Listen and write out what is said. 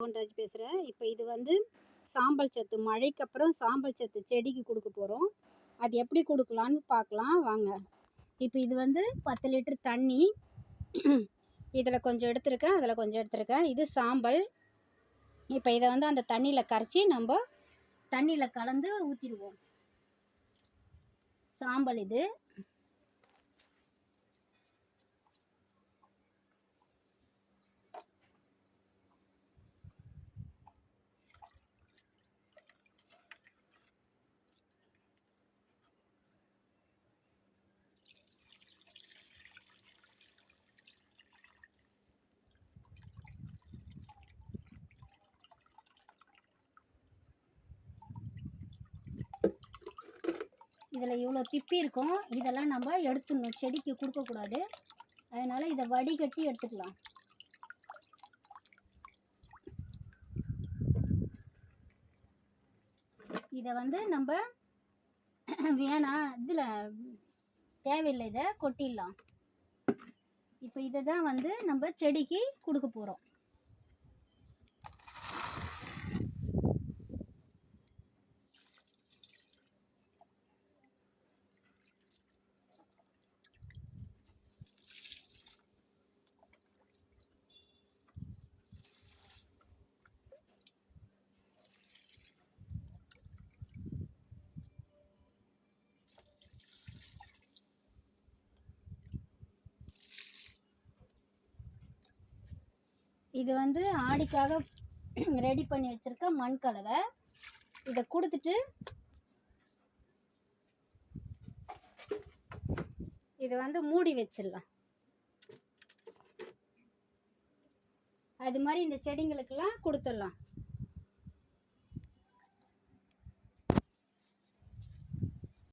மோகன்ராஜ் பேசுகிறேன் இப்போ இது வந்து சாம்பல் சத்து மழைக்கு அப்புறம் சாம்பல் சத்து செடிக்கு கொடுக்க போகிறோம் அது எப்படி கொடுக்கலான்னு பார்க்கலாம் வாங்க. இப்போ இது வந்து பத்து லிட்டர் தண்ணி. இதில் கொஞ்சம் எடுத்திருக்கேன். அதில் கொஞ்சம் எடுத்திருக்கேன். இது சாம்பல். இப்போ இதை வந்து அந்த தண்ணியில் கரைச்சி நம்ம தண்ணியில் கலந்து ஊற்றிடுவோம் சாம்பல் இது. இதில் இவ்வளோ திப்பி இருக்கும். இதெல்லாம் நம்ம எடுத்துடணும். செடிக்கு கொடுக்கக்கூடாது. அதனால் இதை வடிகட்டி எடுத்துக்கலாம். இதை வந்து நம்ம வேணாம் இதில் தேவையில்லை இதை கொட்டிடலாம். இப்போ இதை தான் வந்து நம்ம செடிக்கு கொடுக்க போகிறோம். இது வந்து ஆடிக்காக ரெடி பண்ணி வச்சிருக்க மண் கலவை. இதை கொடுத்துட்டு இது வந்து மூடி வச்சிடலாம். அது மாதிரி இந்த செடிங்களுக்கெல்லாம் கொடுத்துடலாம்.